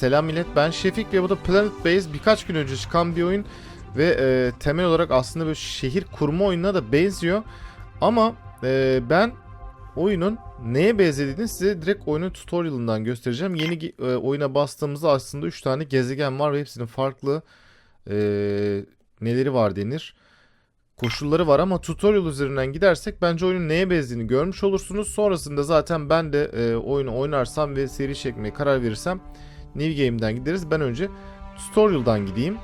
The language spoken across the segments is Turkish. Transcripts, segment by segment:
Selam millet ben Şefik ve bu da Planet Base birkaç gün önce çıkan bir oyun ve e, temel olarak aslında böyle şehir kurma oyununa da benziyor. Ama e, ben oyunun neye benzediğini size direkt oyunun tutorialından göstereceğim. Yeni e, oyuna bastığımızda aslında 3 tane gezegen var ve hepsinin farklı e, neleri var denir. Koşulları var ama tutorial üzerinden gidersek bence oyunun neye benzediğini görmüş olursunuz. Sonrasında zaten ben de e, oyunu oynarsam ve seri çekmeye karar verirsem New Game'den gideriz. Ben önce tutorial'dan gideyim.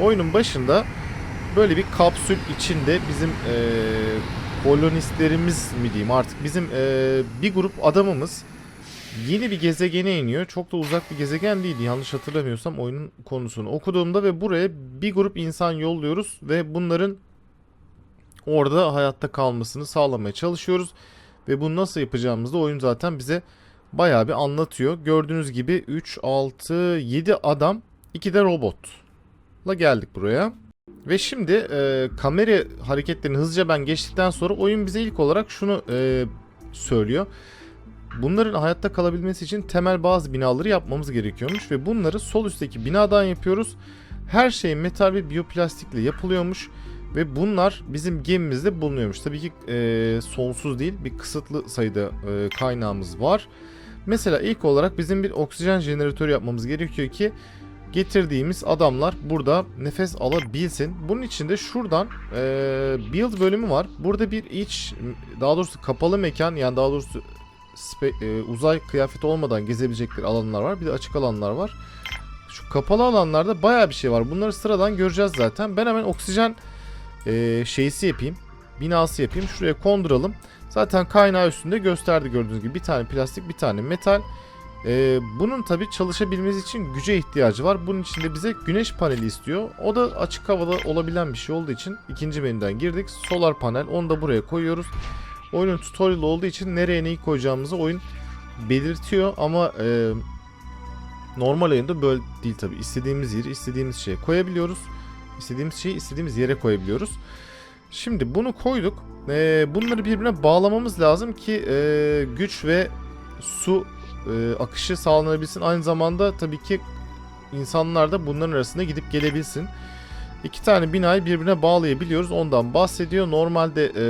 Oyunun başında böyle bir kapsül içinde bizim e, kolonistlerimiz mi diyeyim artık bizim e, bir grup adamımız yeni bir gezegene iniyor. Çok da uzak bir gezegen değildi yanlış hatırlamıyorsam oyunun konusunu okuduğumda ve buraya bir grup insan yolluyoruz ve bunların orada hayatta kalmasını sağlamaya çalışıyoruz. Ve bunu nasıl yapacağımızı da oyun zaten bize bayağı bir anlatıyor. Gördüğünüz gibi 3, 6, 7 adam, 2 de robotla geldik buraya. Ve şimdi e, kamera hareketlerini hızlıca ben geçtikten sonra oyun bize ilk olarak şunu e, söylüyor. Bunların hayatta kalabilmesi için temel bazı binaları yapmamız gerekiyormuş ve bunları sol üstteki binadan yapıyoruz. Her şey metal ve biyoplastikle yapılıyormuş ve bunlar bizim gemimizde bulunuyormuş. Tabii ki e, sonsuz değil bir kısıtlı sayıda e, kaynağımız var. Mesela ilk olarak bizim bir oksijen jeneratörü yapmamız gerekiyor ki getirdiğimiz adamlar burada nefes alabilsin. Bunun için de şuradan e, build bölümü var. Burada bir iç daha doğrusu kapalı mekan yani daha doğrusu spe- e, uzay kıyafeti olmadan gezebilecekleri alanlar var. Bir de açık alanlar var. Şu kapalı alanlarda bayağı bir şey var. Bunları sıradan göreceğiz zaten. Ben hemen oksijen e, şeysi yapayım. Binası yapayım. Şuraya konduralım. Zaten kaynağı üstünde gösterdi gördüğünüz gibi. Bir tane plastik, bir tane metal. E, bunun tabi çalışabilmesi için güce ihtiyacı var. Bunun için de bize güneş paneli istiyor. O da açık havada olabilen bir şey olduğu için ikinci menüden girdik. Solar panel. Onu da buraya koyuyoruz. Oyunun tutorial olduğu için nereye neyi koyacağımızı oyun belirtiyor ama e, normal oyunda böyle değil tabi. İstediğimiz yeri istediğimiz şeye koyabiliyoruz. İstediğimiz şeyi istediğimiz yere koyabiliyoruz. Şimdi bunu koyduk. E, bunları birbirine bağlamamız lazım ki e, güç ve su e, akışı sağlanabilsin. Aynı zamanda tabii ki insanlar da bunların arasında gidip gelebilsin. İki tane binayı birbirine bağlayabiliyoruz. Ondan bahsediyor. Normalde e,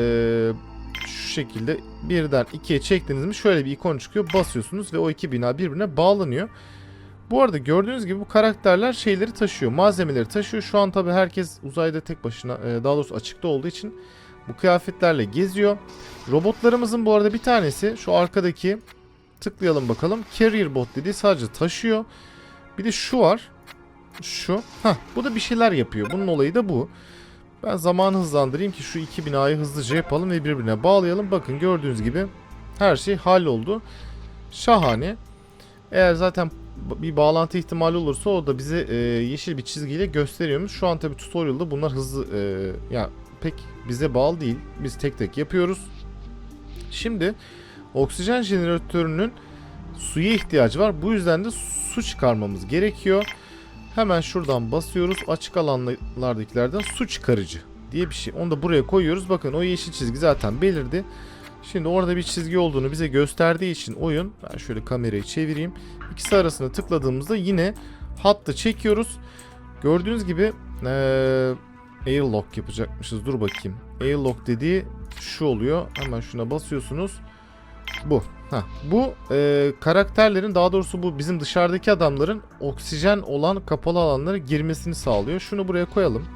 şu şekilde birden ikiye çektiğiniz mi şöyle bir ikon çıkıyor. Basıyorsunuz ve o iki bina birbirine bağlanıyor. Bu arada gördüğünüz gibi bu karakterler şeyleri taşıyor. Malzemeleri taşıyor. Şu an tabii herkes uzayda tek başına e, daha doğrusu açıkta olduğu için bu kıyafetlerle geziyor. Robotlarımızın bu arada bir tanesi şu arkadaki tıklayalım bakalım. Carrier bot dediği sadece taşıyor. Bir de şu var. Şu. Hah bu da bir şeyler yapıyor. Bunun olayı da bu. Ben zamanı hızlandırayım ki şu iki binayı hızlıca yapalım ve birbirine bağlayalım. Bakın gördüğünüz gibi her şey halloldu. Şahane. Eğer zaten bir bağlantı ihtimali olursa o da bize e, yeşil bir çizgiyle gösteriyormuş. Şu an tabi tutorial'da bunlar hızlı e, ya pek bize bağlı değil. Biz tek tek yapıyoruz. Şimdi oksijen jeneratörünün suya ihtiyacı var. Bu yüzden de su çıkarmamız gerekiyor. Hemen şuradan basıyoruz. Açık alanlardakilerden su çıkarıcı diye bir şey. Onu da buraya koyuyoruz. Bakın o yeşil çizgi zaten belirdi. Şimdi orada bir çizgi olduğunu bize gösterdiği için oyun ben şöyle kamerayı çevireyim. İkisi arasında tıkladığımızda yine hattı çekiyoruz. Gördüğünüz gibi ee, airlock yapacakmışız. Dur bakayım. Airlock dediği şu oluyor. Hemen şuna basıyorsunuz. Bu. Heh. Bu e, karakterlerin daha doğrusu bu bizim dışarıdaki adamların oksijen olan kapalı alanlara girmesini sağlıyor. Şunu buraya koyalım.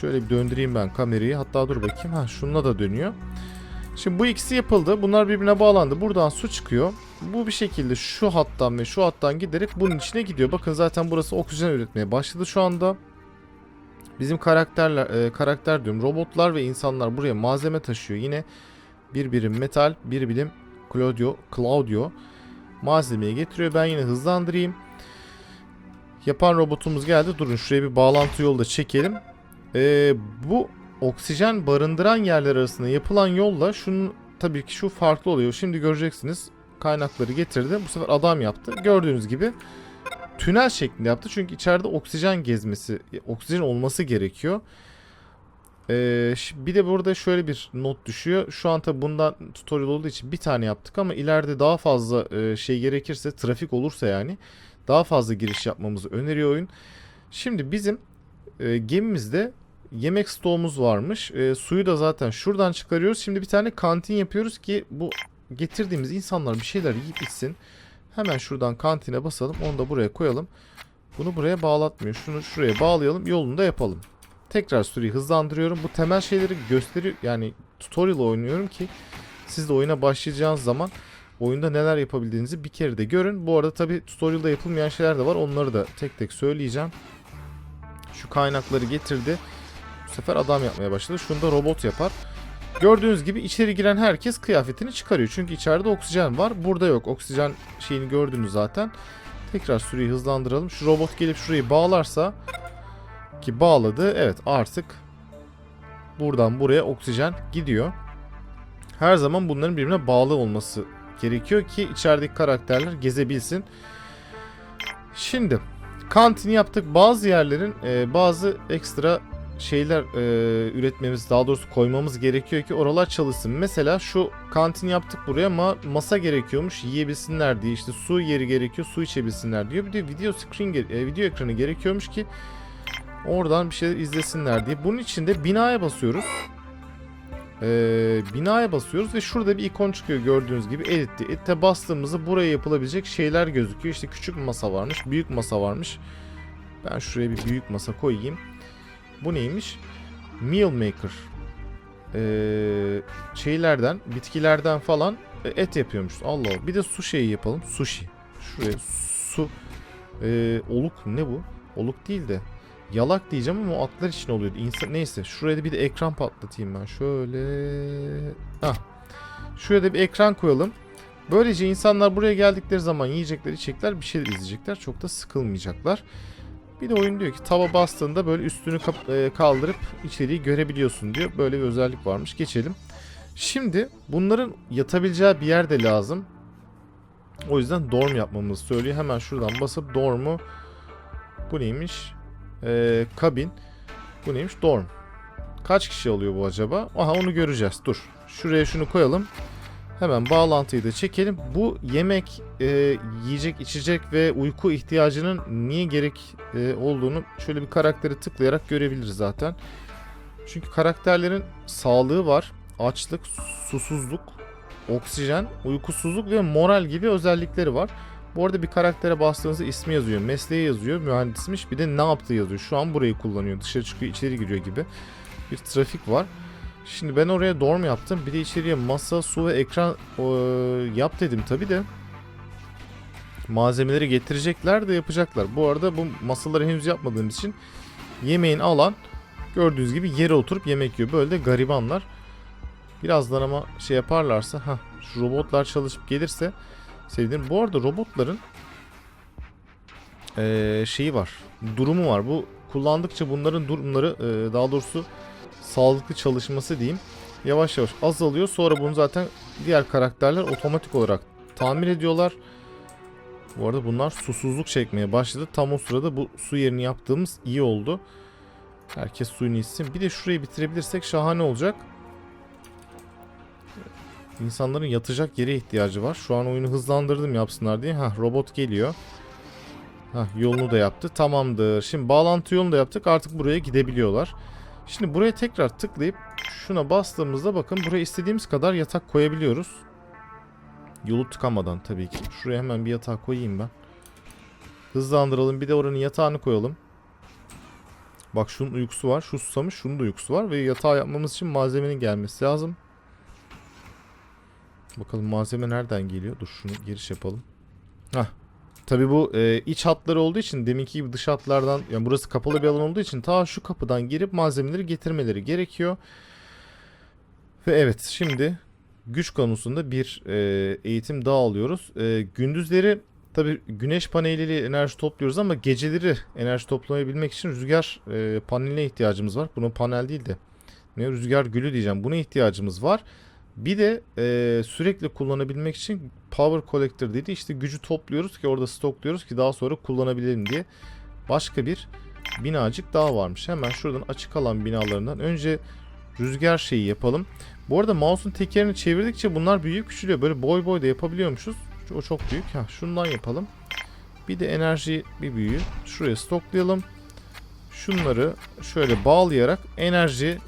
Şöyle bir döndüreyim ben kamerayı. Hatta dur bakayım. Ha şununla da dönüyor. Şimdi bu ikisi yapıldı. Bunlar birbirine bağlandı. Buradan su çıkıyor. Bu bir şekilde şu hattan ve şu hattan giderek bunun içine gidiyor. Bakın zaten burası oksijen üretmeye başladı şu anda. Bizim karakterler, e, karakter diyorum robotlar ve insanlar buraya malzeme taşıyor. Yine bir birim metal, bir birim Claudio, Claudio malzemeyi getiriyor. Ben yine hızlandırayım. Yapan robotumuz geldi. Durun şuraya bir bağlantı yolu da çekelim. Ee, bu oksijen barındıran yerler arasında yapılan yolla şunun tabii ki şu farklı oluyor. Şimdi göreceksiniz. Kaynakları getirdi. Bu sefer adam yaptı. Gördüğünüz gibi tünel şeklinde yaptı. Çünkü içeride oksijen gezmesi, oksijen olması gerekiyor. Ee, bir de burada şöyle bir not düşüyor. Şu an tabi bundan tutorial olduğu için bir tane yaptık ama ileride daha fazla e, şey gerekirse, trafik olursa yani daha fazla giriş yapmamızı öneriyor oyun. Şimdi bizim e, gemimizde yemek stoğumuz varmış. E, suyu da zaten şuradan çıkarıyoruz. Şimdi bir tane kantin yapıyoruz ki bu getirdiğimiz insanlar bir şeyler yiyip içsin. Hemen şuradan kantine basalım. Onu da buraya koyalım. Bunu buraya bağlatmıyor. Şunu şuraya bağlayalım. Yolunu da yapalım. Tekrar süreyi hızlandırıyorum. Bu temel şeyleri gösteriyor. Yani tutorial oynuyorum ki siz de oyuna başlayacağınız zaman oyunda neler yapabildiğinizi bir kere de görün. Bu arada tabi tutorial'da yapılmayan şeyler de var. Onları da tek tek söyleyeceğim. Şu kaynakları getirdi. Bu sefer adam yapmaya başladı. Şunu da robot yapar. Gördüğünüz gibi içeri giren herkes kıyafetini çıkarıyor. Çünkü içeride oksijen var. Burada yok. Oksijen şeyini gördünüz zaten. Tekrar süreyi hızlandıralım. Şu robot gelip şurayı bağlarsa ki bağladı. Evet artık buradan buraya oksijen gidiyor. Her zaman bunların birbirine bağlı olması gerekiyor ki içerideki karakterler gezebilsin. Şimdi kantini yaptık. Bazı yerlerin e, bazı ekstra şeyler e, üretmemiz daha doğrusu koymamız gerekiyor ki oralar çalışsın. Mesela şu kantin yaptık buraya ama masa gerekiyormuş yiyebilsinler diye işte su yeri gerekiyor su içebilsinler diyor. Bir de video screen e, video ekranı gerekiyormuş ki oradan bir şeyler izlesinler diye. Bunun için de binaya basıyoruz. Ee, binaya basıyoruz ve şurada bir ikon çıkıyor gördüğünüz gibi editte. Editte bastığımızda buraya yapılabilecek şeyler gözüküyor. İşte küçük masa varmış, büyük masa varmış. Ben şuraya bir büyük masa koyayım. Bu neymiş? Meal Maker. Ee, şeylerden, bitkilerden falan e, et yapıyormuş. Allah Allah. Bir de su şeyi yapalım. Sushi. Şuraya su. Ee, oluk ne bu? Oluk değil de. Yalak diyeceğim ama o atlar için oluyordu. İnsan, neyse şuraya bir de ekran patlatayım ben. Şöyle. Hah. Şuraya da bir ekran koyalım. Böylece insanlar buraya geldikleri zaman yiyecekler, içecekler, bir şeyler izleyecekler. Çok da sıkılmayacaklar. Bir de oyun diyor ki tava bastığında böyle üstünü e, kaldırıp içeriği görebiliyorsun diyor. Böyle bir özellik varmış. Geçelim. Şimdi bunların yatabileceği bir yer de lazım. O yüzden dorm yapmamızı söylüyor. Hemen şuradan basıp dorm'u bu neymiş? Ee, kabin. Bu neymiş? Dorm. Kaç kişi alıyor bu acaba? Aha onu göreceğiz. Dur. Şuraya şunu koyalım. Hemen bağlantıyı da çekelim. Bu yemek, e, yiyecek, içecek ve uyku ihtiyacının niye gerek e, olduğunu şöyle bir karakteri tıklayarak görebiliriz zaten. Çünkü karakterlerin sağlığı var. Açlık, susuzluk, oksijen, uykusuzluk ve moral gibi özellikleri var. Bu arada bir karaktere bastığınızda ismi yazıyor, mesleği yazıyor, mühendismiş bir de ne yaptığı yazıyor. Şu an burayı kullanıyor, dışarı çıkıyor, içeri giriyor gibi bir trafik var. Şimdi ben oraya dorm yaptım. Bir de içeriye masa, su ve ekran e, yap dedim tabi de. Malzemeleri getirecekler de yapacaklar. Bu arada bu masaları henüz yapmadığımız için yemeğin alan gördüğünüz gibi yere oturup yemek yiyor. Böyle de garibanlar. Birazdan ama şey yaparlarsa ha şu robotlar çalışıp gelirse sevinirim. Bu arada robotların eee, şeyi var. Durumu var. Bu kullandıkça bunların durumları eee, daha doğrusu sağlıklı çalışması diyeyim yavaş yavaş azalıyor. Sonra bunu zaten diğer karakterler otomatik olarak tamir ediyorlar. Bu arada bunlar susuzluk çekmeye başladı. Tam o sırada bu su yerini yaptığımız iyi oldu. Herkes suyunu içsin. Bir de şurayı bitirebilirsek şahane olacak. İnsanların yatacak yere ihtiyacı var. Şu an oyunu hızlandırdım yapsınlar diye. Hah robot geliyor. Hah yolunu da yaptı. Tamamdır. Şimdi bağlantı yolunu da yaptık. Artık buraya gidebiliyorlar. Şimdi buraya tekrar tıklayıp şuna bastığımızda bakın buraya istediğimiz kadar yatak koyabiliyoruz. Yolu tıkamadan tabii ki. Şuraya hemen bir yatağı koyayım ben. Hızlandıralım. Bir de oranın yatağını koyalım. Bak şunun uykusu var. Şu susamış. Şunun da uykusu var. Ve yatağı yapmamız için malzemenin gelmesi lazım. Bakalım malzeme nereden geliyor? Dur şunu giriş yapalım. Hah. Tabii bu e, iç hatları olduğu için deminki gibi dış hatlardan yani burası kapalı bir alan olduğu için ta şu kapıdan girip malzemeleri getirmeleri gerekiyor. Ve evet şimdi güç konusunda bir e, eğitim daha alıyoruz. E, gündüzleri tabii güneş paneliyle enerji topluyoruz ama geceleri enerji toplayabilmek için rüzgar e, paneline ihtiyacımız var. Bunun panel değil de ne rüzgar gülü diyeceğim. Buna ihtiyacımız var. Bir de e, sürekli kullanabilmek için power collector dedi. İşte gücü topluyoruz ki orada stokluyoruz ki daha sonra kullanabilelim diye. Başka bir binacık daha varmış. Hemen şuradan açık alan binalarından önce rüzgar şeyi yapalım. Bu arada mouse'un tekerini çevirdikçe bunlar büyüyüp küçülüyor. Böyle boy boy da yapabiliyormuşuz. O çok büyük. Ha, şundan yapalım. Bir de enerji bir büyüğü. Şuraya stoklayalım. Şunları şöyle bağlayarak enerji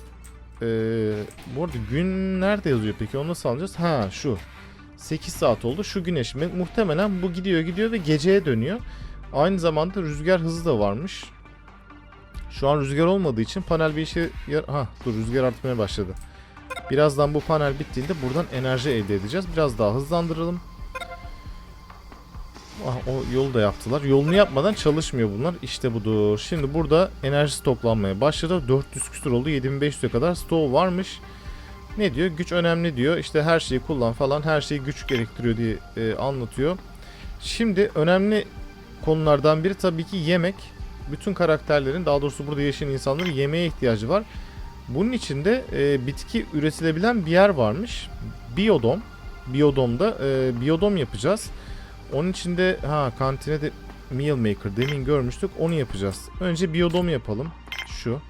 ee, bu arada gün nerede yazıyor peki? Onu nasıl alacağız? Ha şu. 8 saat oldu. Şu güneş mi? Muhtemelen bu gidiyor gidiyor ve geceye dönüyor. Aynı zamanda rüzgar hızı da varmış. Şu an rüzgar olmadığı için panel bir işe Ha dur rüzgar artmaya başladı. Birazdan bu panel bittiğinde buradan enerji elde edeceğiz. Biraz daha hızlandıralım. Ah, o yolu da yaptılar. Yolunu yapmadan çalışmıyor bunlar. İşte budur. Şimdi burada enerji stoklanmaya başladı. 400 küsur oldu. 7500'e kadar stok varmış. Ne diyor? Güç önemli diyor. İşte her şeyi kullan falan. Her şey güç gerektiriyor diye e, anlatıyor. Şimdi önemli konulardan biri tabii ki yemek. Bütün karakterlerin daha doğrusu burada yaşayan insanların yemeğe ihtiyacı var. Bunun için de e, bitki üretilebilen bir yer varmış. Biyodom. Biyodomda e, biyodom yapacağız. Onun için de ha kantine de meal maker demin görmüştük. Onu yapacağız. Önce biyodom yapalım. Şu.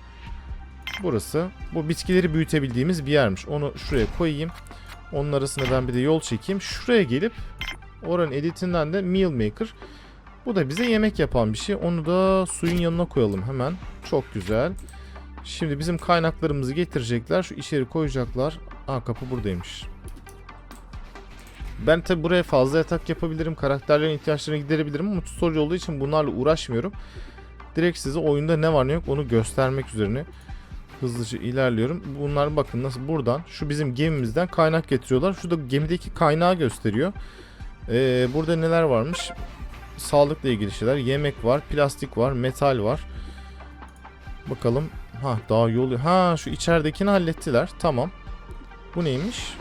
Burası. Bu bitkileri büyütebildiğimiz bir yermiş. Onu şuraya koyayım. Onun arasına ben bir de yol çekeyim. Şuraya gelip oranın editinden de meal maker. Bu da bize yemek yapan bir şey. Onu da suyun yanına koyalım hemen. Çok güzel. Şimdi bizim kaynaklarımızı getirecekler. Şu içeri koyacaklar. Aa kapı buradaymış. Ben tabi buraya fazla yatak yapabilirim. Karakterlerin ihtiyaçlarını giderebilirim ama tutorial olduğu için bunlarla uğraşmıyorum. Direkt size oyunda ne var ne yok onu göstermek üzerine hızlıca ilerliyorum. Bunlar bakın nasıl buradan şu bizim gemimizden kaynak getiriyorlar. Şurada gemideki kaynağı gösteriyor. Ee, burada neler varmış? Sağlıkla ilgili şeyler. Yemek var, plastik var, metal var. Bakalım. Ha daha yolu. Ha şu içeridekini hallettiler. Tamam. Bu neymiş?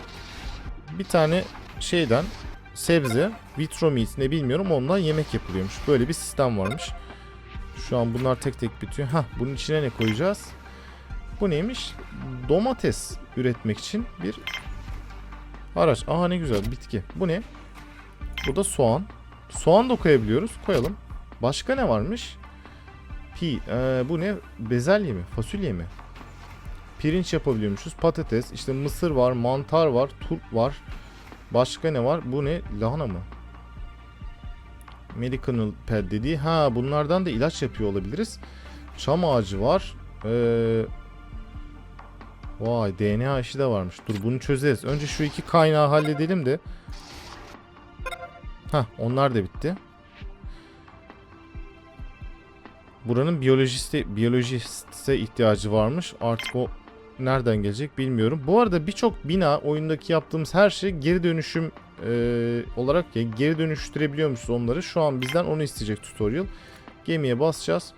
Bir tane şeyden sebze, vitro meat ne bilmiyorum ondan yemek yapılıyormuş. Böyle bir sistem varmış. Şu an bunlar tek tek bitiyor. Ha bunun içine ne koyacağız? Bu neymiş? Domates üretmek için bir araç. Aha ne güzel bitki. Bu ne? Bu da soğan. Soğan da koyabiliyoruz. Koyalım. Başka ne varmış? Pi. Ee, bu ne? Bezelye mi? Fasulye mi? Pirinç yapabiliyormuşuz. Patates. işte mısır var. Mantar var. Turp var. Başka ne var? Bu ne? Lahana mı? Medicinal pad dediği. Ha bunlardan da ilaç yapıyor olabiliriz. Çam ağacı var. Ee, vay DNA işi de varmış. Dur bunu çözeriz. Önce şu iki kaynağı halledelim de. Ha onlar da bitti. Buranın biyolojiste, biyolojiste ihtiyacı varmış. Artık o nereden gelecek bilmiyorum. Bu arada birçok bina oyundaki yaptığımız her şey geri dönüşüm e, olarak ya geri dönüştürebiliyormuşuz onları. Şu an bizden onu isteyecek tutorial. Gemiye basacağız.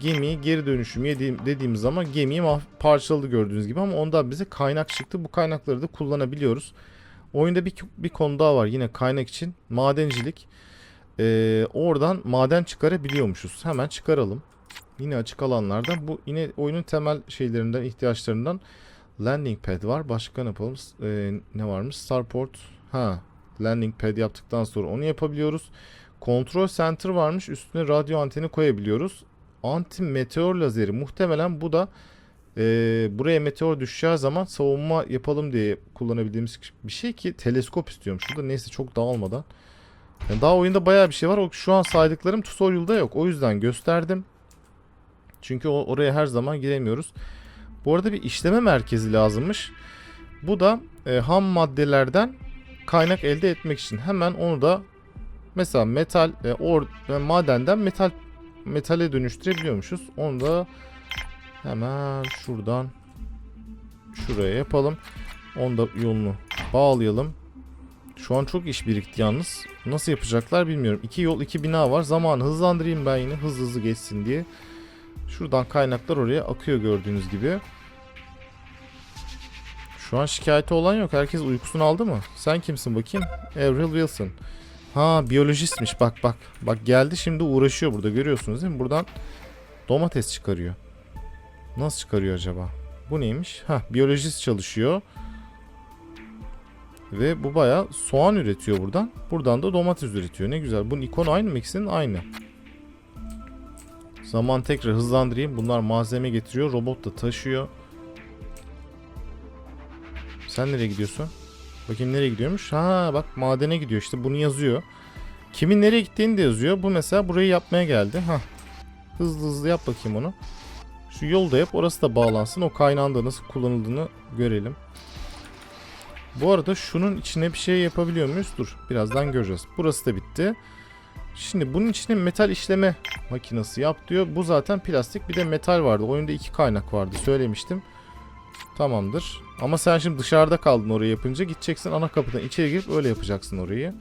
Gemiyi geri dönüşüm yediğim, dediğimiz zaman gemiyi parçaladı gördüğünüz gibi ama ondan bize kaynak çıktı. Bu kaynakları da kullanabiliyoruz. Oyunda bir, bir konu daha var yine kaynak için. Madencilik. Ee, oradan maden çıkarabiliyormuşuz. Hemen çıkaralım. Yine açık alanlardan. Bu yine oyunun temel şeylerinden, ihtiyaçlarından landing pad var. Başka ne yapalım? Ee, ne varmış? Starport. Ha, landing pad yaptıktan sonra onu yapabiliyoruz. Control center varmış. Üstüne radyo anteni koyabiliyoruz. Anti meteor lazeri. Muhtemelen bu da e, buraya meteor düşeceği zaman savunma yapalım diye kullanabildiğimiz bir şey ki teleskop istiyorum. Şurada neyse çok dağılmadan. Yani daha oyunda bayağı bir şey var. Şu an saydıklarım tutorial'da yok. O yüzden gösterdim. Çünkü oraya her zaman giremiyoruz. Bu arada bir işleme merkezi lazımmış. Bu da e, ham maddelerden kaynak elde etmek için. Hemen onu da mesela metal e, or, e, madenden metal metale dönüştürebiliyormuşuz. Onu da hemen şuradan şuraya yapalım. Onu da yolunu bağlayalım. Şu an çok iş birikti yalnız. Nasıl yapacaklar bilmiyorum. İki yol, iki bina var. Zamanı hızlandırayım ben yine hızlı hızlı geçsin diye. Şuradan kaynaklar oraya akıyor gördüğünüz gibi. Şu an şikayeti olan yok. Herkes uykusunu aldı mı? Sen kimsin bakayım? Avril Wilson. Ha biyolojistmiş bak bak. Bak geldi şimdi uğraşıyor burada görüyorsunuz değil mi? Buradan domates çıkarıyor. Nasıl çıkarıyor acaba? Bu neymiş? Ha biyolojist çalışıyor. Ve bu bayağı soğan üretiyor buradan. Buradan da domates üretiyor. Ne güzel. Bunun ikonu aynı mı? İkisinin aynı. Zaman tekrar hızlandırayım. Bunlar malzeme getiriyor. Robot da taşıyor. Sen nereye gidiyorsun? Bakayım nereye gidiyormuş? Ha bak madene gidiyor işte bunu yazıyor. Kimin nereye gittiğini de yazıyor. Bu mesela burayı yapmaya geldi. Ha. Hızlı hızlı yap bakayım onu. Şu yolu da yap. Orası da bağlansın. O kaynağın da nasıl kullanıldığını görelim. Bu arada şunun içine bir şey yapabiliyor muyuz? Dur birazdan göreceğiz. Burası da bitti. Şimdi bunun içine metal işleme makinesi yap diyor. Bu zaten plastik bir de metal vardı. Oyunda iki kaynak vardı söylemiştim. Tamamdır. Ama sen şimdi dışarıda kaldın orayı yapınca gideceksin ana kapıdan içeri girip öyle yapacaksın orayı.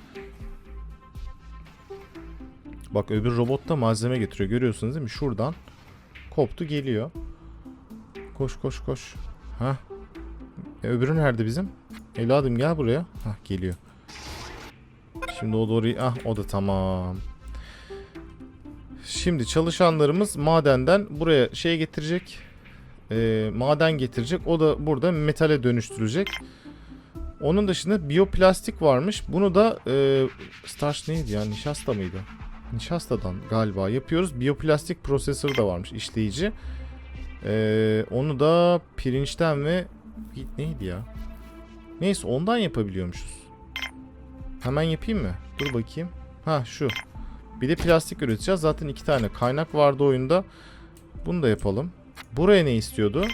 Bak öbür robot da malzeme getiriyor görüyorsunuz değil mi? Şuradan koptu geliyor. Koş koş koş. Ha. E, öbürü nerede bizim? Evladım gel buraya. Hah geliyor. Şimdi o doğru ah o da tamam. Şimdi çalışanlarımız madenden buraya şey getirecek. Ee, maden getirecek. O da burada metale dönüştürecek. Onun dışında biyoplastik varmış. Bunu da e, starch neydi ya? Nişasta mıydı? Nişastadan galiba yapıyoruz. Biyoplastik prosesör da varmış işleyici. Ee, onu da pirinçten ve neydi ya? Neyse ondan yapabiliyormuşuz. Hemen yapayım mı? Dur bakayım. Ha şu. Bir de plastik üreteceğiz. Zaten iki tane kaynak vardı oyunda. Bunu da yapalım. Buraya ne istiyordu?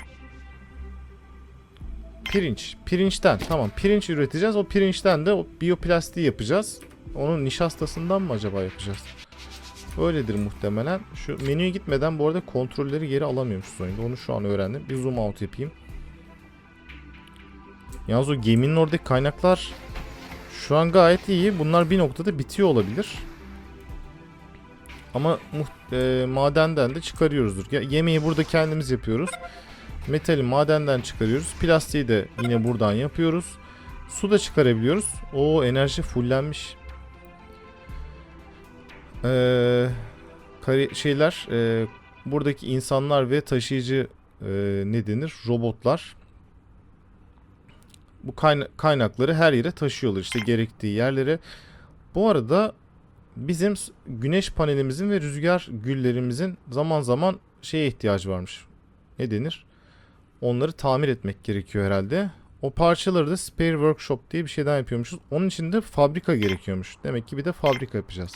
Pirinç. Pirinçten. Tamam pirinç üreteceğiz. O pirinçten de o biyoplastiği yapacağız. Onun nişastasından mı acaba yapacağız? Öyledir muhtemelen. Şu menüye gitmeden bu arada kontrolleri geri alamıyormuşuz oyunda. Onu şu an öğrendim. Bir zoom out yapayım. Yalnız o geminin oradaki kaynaklar şu an gayet iyi. Bunlar bir noktada bitiyor olabilir. Ama e, madenden de çıkarıyoruzdur. Ya, yemeği burada kendimiz yapıyoruz. Metali madenden çıkarıyoruz. Plastiği de yine buradan yapıyoruz. Su da çıkarabiliyoruz. O enerji fullenmiş. Ee, şeyler e, buradaki insanlar ve taşıyıcı e, ne denir? Robotlar bu kayna- kaynakları her yere taşıyorlar işte gerektiği yerlere. Bu arada bizim güneş panelimizin ve rüzgar güllerimizin zaman zaman şeye ihtiyacı varmış. Ne denir? Onları tamir etmek gerekiyor herhalde. O parçaları da spare workshop diye bir şeyden yapıyormuşuz. Onun için de fabrika gerekiyormuş. Demek ki bir de fabrika yapacağız.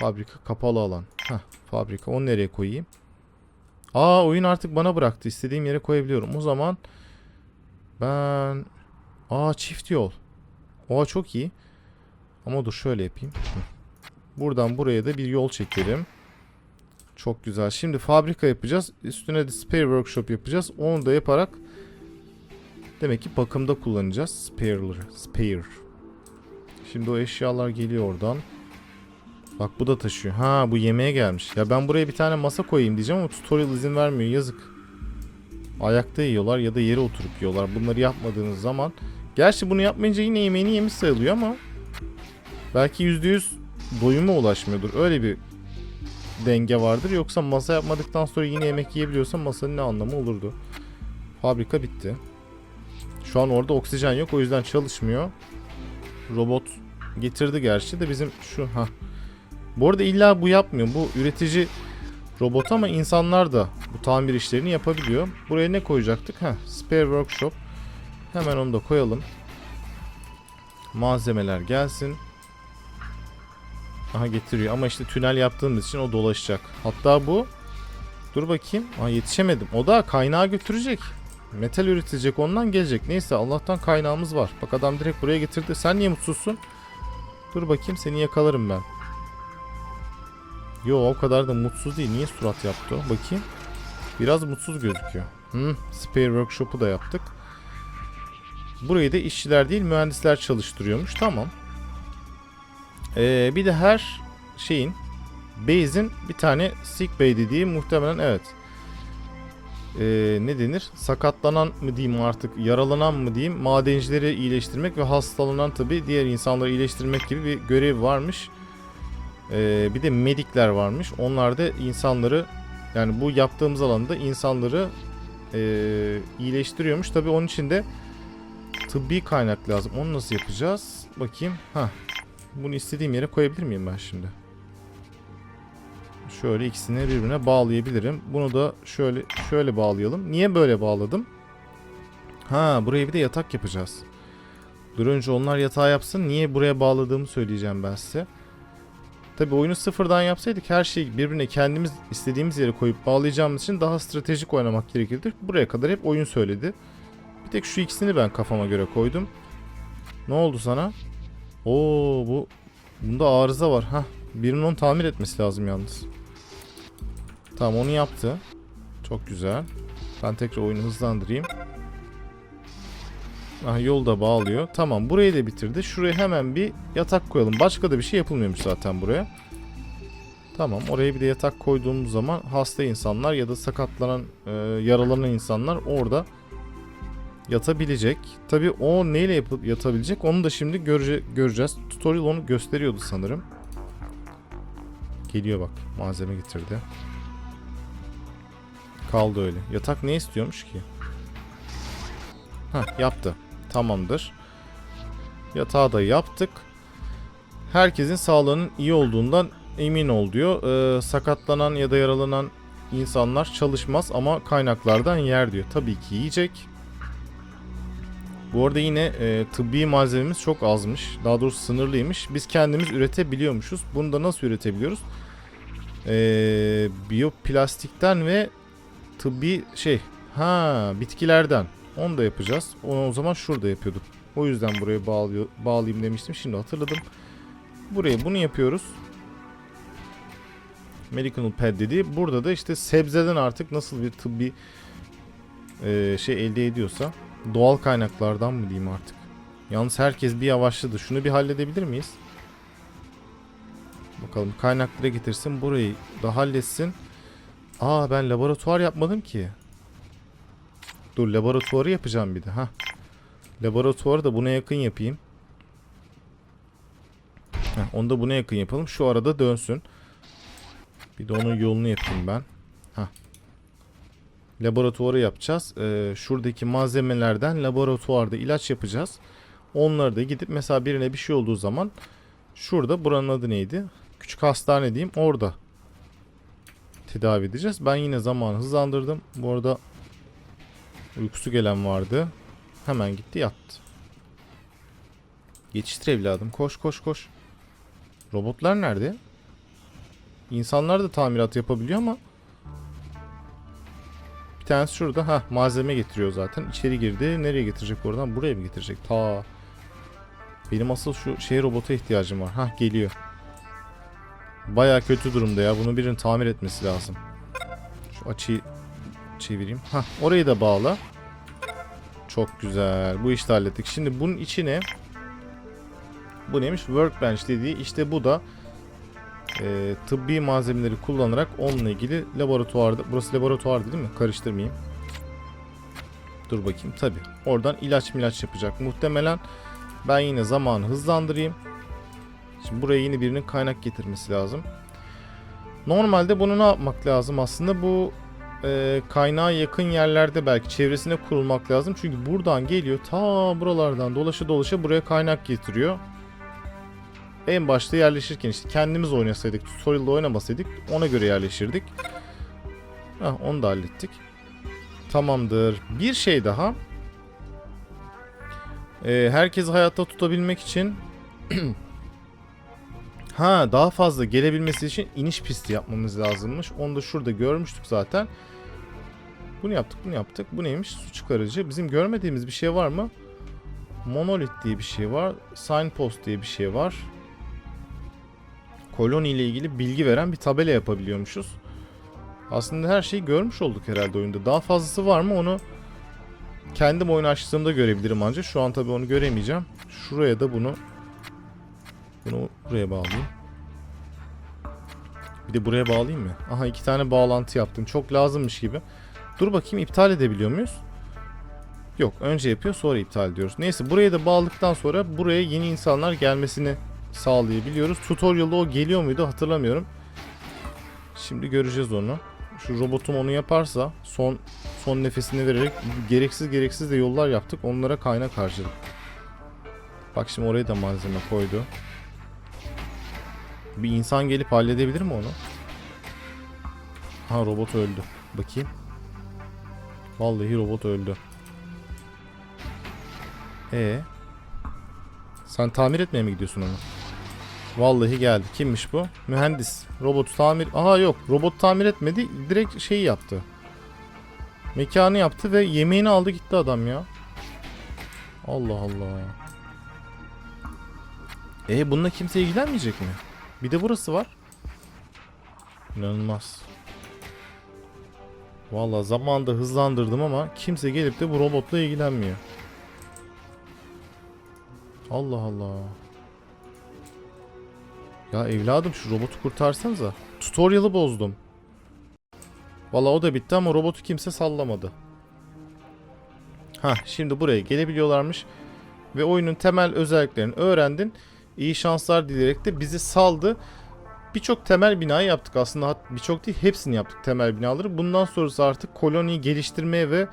Fabrika kapalı alan. Heh, fabrika. Onu nereye koyayım? Aa oyun artık bana bıraktı. İstediğim yere koyabiliyorum. O zaman ben... Aa çift yol. Oha çok iyi. Ama dur şöyle yapayım. Buradan buraya da bir yol çekelim. Çok güzel. Şimdi fabrika yapacağız. Üstüne de spare workshop yapacağız. Onu da yaparak demek ki bakımda kullanacağız. Spare'ları. Spare. Şimdi o eşyalar geliyor oradan. Bak bu da taşıyor. Ha bu yemeğe gelmiş. Ya ben buraya bir tane masa koyayım diyeceğim ama tutorial izin vermiyor. Yazık. Ayakta yiyorlar ya da yere oturup yiyorlar. Bunları yapmadığınız zaman. Gerçi bunu yapmayınca yine yemeğini yemiş sayılıyor ama belki %100 doyuma ulaşmıyordur. Öyle bir denge vardır. Yoksa masa yapmadıktan sonra yine yemek yiyebiliyorsa masanın ne anlamı olurdu? Fabrika bitti. Şu an orada oksijen yok o yüzden çalışmıyor. Robot getirdi gerçi de bizim şu ha. Bu arada illa bu yapmıyor. Bu üretici robot ama insanlar da bu tamir işlerini yapabiliyor. Buraya ne koyacaktık? Ha, spare workshop. Hemen onu da koyalım. Malzemeler gelsin. Aha getiriyor ama işte tünel yaptığımız için o dolaşacak. Hatta bu dur bakayım. Aa yetişemedim. O da kaynağı götürecek. Metal üretecek ondan gelecek. Neyse Allah'tan kaynağımız var. Bak adam direkt buraya getirdi. Sen niye mutsuzsun? Dur bakayım seni yakalarım ben. Yo o kadar da mutsuz değil. Niye surat yaptı o? Bakayım. Biraz mutsuz gözüküyor. Hı, spare workshop'u da yaptık. Burayı da işçiler değil mühendisler çalıştırıyormuş. Tamam. Ee, bir de her şeyin base'in bir tane sick bay dediği muhtemelen evet. Ee, ne denir? Sakatlanan mı diyeyim artık, yaralanan mı diyeyim, madencileri iyileştirmek ve hastalanan tabi diğer insanları iyileştirmek gibi bir görev varmış. Ee, bir de medikler varmış. Onlar da insanları yani bu yaptığımız alanda insanları ee, iyileştiriyormuş. Tabi onun için de tıbbi kaynak lazım. Onu nasıl yapacağız? Bakayım. Ha. Bunu istediğim yere koyabilir miyim ben şimdi? Şöyle ikisini birbirine bağlayabilirim. Bunu da şöyle şöyle bağlayalım. Niye böyle bağladım? Ha buraya bir de yatak yapacağız. Dur önce onlar yatağı yapsın. Niye buraya bağladığımı söyleyeceğim ben size. Tabi oyunu sıfırdan yapsaydık her şeyi birbirine kendimiz istediğimiz yere koyup bağlayacağımız için daha stratejik oynamak gerekirdi. Buraya kadar hep oyun söyledi. Tek şu ikisini ben kafama göre koydum. Ne oldu sana? Oo bu bunda arıza var. Ha birinin onu tamir etmesi lazım yalnız. Tamam onu yaptı. Çok güzel. Ben tekrar oyunu hızlandırayım. Ah yolda bağlıyor. Tamam burayı da bitirdi. Şuraya hemen bir yatak koyalım. Başka da bir şey yapılmıyormuş zaten buraya. Tamam oraya bir de yatak koyduğumuz zaman hasta insanlar ya da sakatlanan, e, yaralanan insanlar orada yatabilecek. Tabi o neyle yapıp yatabilecek onu da şimdi görece göreceğiz. Tutorial onu gösteriyordu sanırım. Geliyor bak malzeme getirdi. Kaldı öyle. Yatak ne istiyormuş ki? Hah yaptı. Tamamdır. Yatağı da yaptık. Herkesin sağlığının iyi olduğundan emin ol diyor. Ee, sakatlanan ya da yaralanan insanlar çalışmaz ama kaynaklardan yer diyor. Tabii ki yiyecek. Bu arada yine e, tıbbi malzememiz çok azmış. Daha doğrusu sınırlıymış. Biz kendimiz üretebiliyormuşuz. Bunu da nasıl üretebiliyoruz? Ee, biyoplastikten ve tıbbi şey ha bitkilerden. Onu da yapacağız. Onu o zaman şurada yapıyorduk. O yüzden buraya bağlıyor, bağlayayım demiştim. Şimdi hatırladım. Buraya bunu yapıyoruz. Medical pad dedi. Burada da işte sebzeden artık nasıl bir tıbbi e, şey elde ediyorsa doğal kaynaklardan mı diyeyim artık. Yalnız herkes bir yavaşladı. Şunu bir halledebilir miyiz? Bakalım kaynaklara getirsin. Burayı da halletsin. Aa ben laboratuvar yapmadım ki. Dur laboratuvarı yapacağım bir de. ha. Laboratuvarı da buna yakın yapayım. Heh, onu da buna yakın yapalım. Şu arada dönsün. Bir de onun yolunu yapayım ben. Laboratuvarı yapacağız. Ee, şuradaki malzemelerden laboratuvarda ilaç yapacağız. Onları da gidip mesela birine bir şey olduğu zaman şurada buranın adı neydi? Küçük hastane diyeyim. Orada tedavi edeceğiz. Ben yine zamanı hızlandırdım. Bu arada uykusu gelen vardı. Hemen gitti yattı. Yetiştir evladım. Koş koş koş. Robotlar nerede? İnsanlar da tamirat yapabiliyor ama tanesi şurada. Ha malzeme getiriyor zaten. İçeri girdi. Nereye getirecek oradan? Buraya mı getirecek? Ta. Benim asıl şu şey robota ihtiyacım var. Ha geliyor. Baya kötü durumda ya. Bunu birinin tamir etmesi lazım. Şu açıyı çevireyim. Ha orayı da bağla. Çok güzel. Bu işi hallettik. Şimdi bunun içine bu neymiş? Workbench dediği işte bu da e, tıbbi malzemeleri kullanarak onunla ilgili laboratuvarda burası laboratuvar değil mi? Karıştırmayayım. Dur bakayım. Tabi. Oradan ilaç milaç yapacak. Muhtemelen ben yine zamanı hızlandırayım. Şimdi buraya yeni birinin kaynak getirmesi lazım. Normalde bunu ne yapmak lazım aslında? Bu e, kaynağa yakın yerlerde belki çevresine kurulmak lazım. Çünkü buradan geliyor ta buralardan dolaşa dolaşa buraya kaynak getiriyor. En başta yerleşirken işte kendimiz oynasaydık, tutorial'da oynamasaydık ona göre yerleşirdik. Heh, onu da hallettik. Tamamdır. Bir şey daha. Ee, herkesi hayatta tutabilmek için ha daha fazla gelebilmesi için iniş pisti yapmamız lazımmış. Onu da şurada görmüştük zaten. Bunu yaptık, bunu yaptık. Bu neymiş? Su çıkarıcı. Bizim görmediğimiz bir şey var mı? Monolith diye bir şey var. Signpost diye bir şey var. Koloni ile ilgili bilgi veren bir tabela yapabiliyormuşuz. Aslında her şeyi görmüş olduk herhalde oyunda. Daha fazlası var mı onu kendim oyun açtığımda görebilirim ancak. Şu an tabii onu göremeyeceğim. Şuraya da bunu bunu buraya bağlayayım. Bir de buraya bağlayayım mı? Aha iki tane bağlantı yaptım. Çok lazımmış gibi. Dur bakayım iptal edebiliyor muyuz? Yok önce yapıyor sonra iptal ediyoruz. Neyse buraya da bağladıktan sonra buraya yeni insanlar gelmesini sağlayabiliyoruz. Tutorial'da o geliyor muydu hatırlamıyorum. Şimdi göreceğiz onu. Şu robotum onu yaparsa son son nefesini vererek gereksiz gereksiz de yollar yaptık. Onlara kaynak harcadık. Bak şimdi oraya da malzeme koydu. Bir insan gelip halledebilir mi onu? Ha robot öldü. Bakayım. Vallahi robot öldü. E Sen tamir etmeye mi gidiyorsun onu? Vallahi geldi. Kimmiş bu? Mühendis. Robotu tamir... Aha yok. Robot tamir etmedi. Direkt şeyi yaptı. Mekanı yaptı ve yemeğini aldı gitti adam ya. Allah Allah. E bununla kimse ilgilenmeyecek mi? Bir de burası var. İnanılmaz. Vallahi zamanında hızlandırdım ama kimse gelip de bu robotla ilgilenmiyor. Allah Allah. Ya evladım şu robotu kurtarsanıza. Tutorial'ı bozdum. Vallahi o da bitti ama robotu kimse sallamadı. Ha şimdi buraya gelebiliyorlarmış. Ve oyunun temel özelliklerini öğrendin. İyi şanslar dileyerek de bizi saldı. Birçok temel binayı yaptık aslında. Birçok değil hepsini yaptık temel binaları. Bundan sonrası artık koloniyi geliştirmeye ve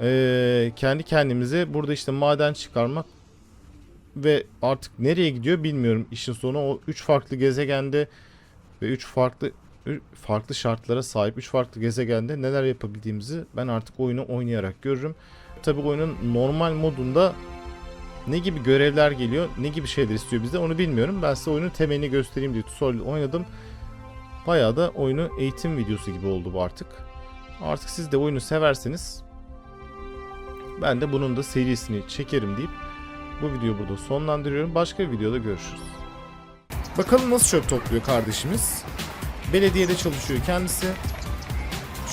eee, kendi kendimize burada işte maden çıkarmak ve artık nereye gidiyor bilmiyorum işin sonu. O 3 farklı gezegende ve 3 farklı farklı şartlara sahip 3 farklı gezegende neler yapabildiğimizi ben artık oyunu oynayarak görürüm. Tabi oyunun normal modunda ne gibi görevler geliyor, ne gibi şeyler istiyor bizde onu bilmiyorum. Ben size oyunun temelini göstereyim diye tutorial oynadım. Bayağı da oyunu eğitim videosu gibi oldu bu artık. Artık siz de oyunu severseniz ben de bunun da serisini çekerim deyip bu videoyu burada sonlandırıyorum. Başka bir videoda görüşürüz. Bakalım nasıl çöp topluyor kardeşimiz. Belediyede çalışıyor kendisi.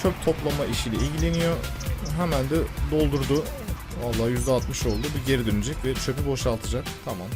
Çöp toplama işiyle ilgileniyor. Hemen de doldurdu. Vallahi %60 oldu. Bir geri dönecek ve çöpü boşaltacak. Tamam.